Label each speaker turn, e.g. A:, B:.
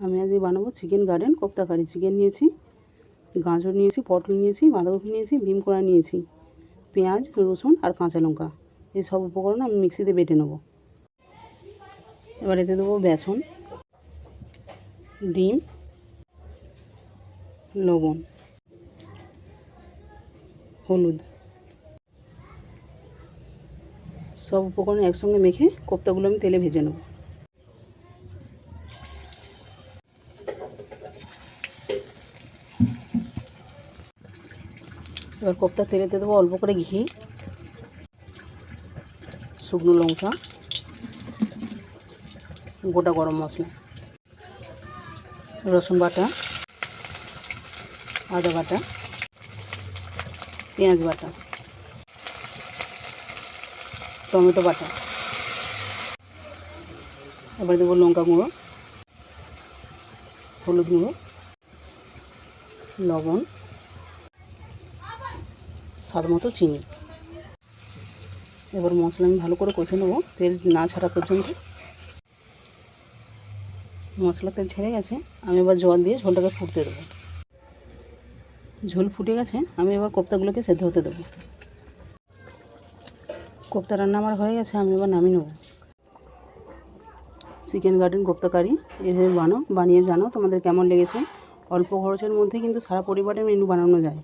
A: আমি আজকে বানাবো chicken garden kofta curry chicken নিয়েছি, গাজর নিয়েছি, পটল নিয়েছি, বাঁধাকপি নিয়েছি, ভীম কড়া নিয়েছি, পেঁয়াজ, রসুন আর কাঁচা লঙ্কা। এই সব উপকরণ আমি মিক্সিতে বেটে নেব। এবার এতে দেবো বেসন, ডিম, লবণ, হলুদ। সব উপকরণ একসঙ্গে মেখে কোপ্তাগুলো আমি তেলে ভেজে নেব। এবার কোপ্তা তেলেতে দেবো অল্প করে ঘি, শুকনো লঙ্কা, গোটা গরম মশলা, রসুন বাটা, আদা বাটা, পেঁয়াজ বাটা, টমেটো বাটা। এবার দেবো লঙ্কা গুঁড়ো, হলুদ গুঁড়ো, লবণ স্বাদ মতো চিনি। এবার মশলা আমি ভালো করে কষে নেব, তেল না ছাড়া পর্যন্ত। মশলা তেল ছেড়ে গেছে, আমি এবার জল দিয়ে ঝোলটাকে ফুটতে দেবো। ঝোল ফুটে গেছে, আমি এবার কোপ্তাগুলোকে সেদ্ধ হতে দেবো। কোপ্তা রান্না আমার হয়ে গেছে, আমি এবার নামিয়ে নেব। চিকেন গার্ডেন কোপ্তা কারি এভাবে বানাও, বানিয়ে জানাও তোমাদের কেমন লেগেছে। অল্প খরচের মধ্যে কিন্তু সারা পরিবারের মেনু বানানো যায়।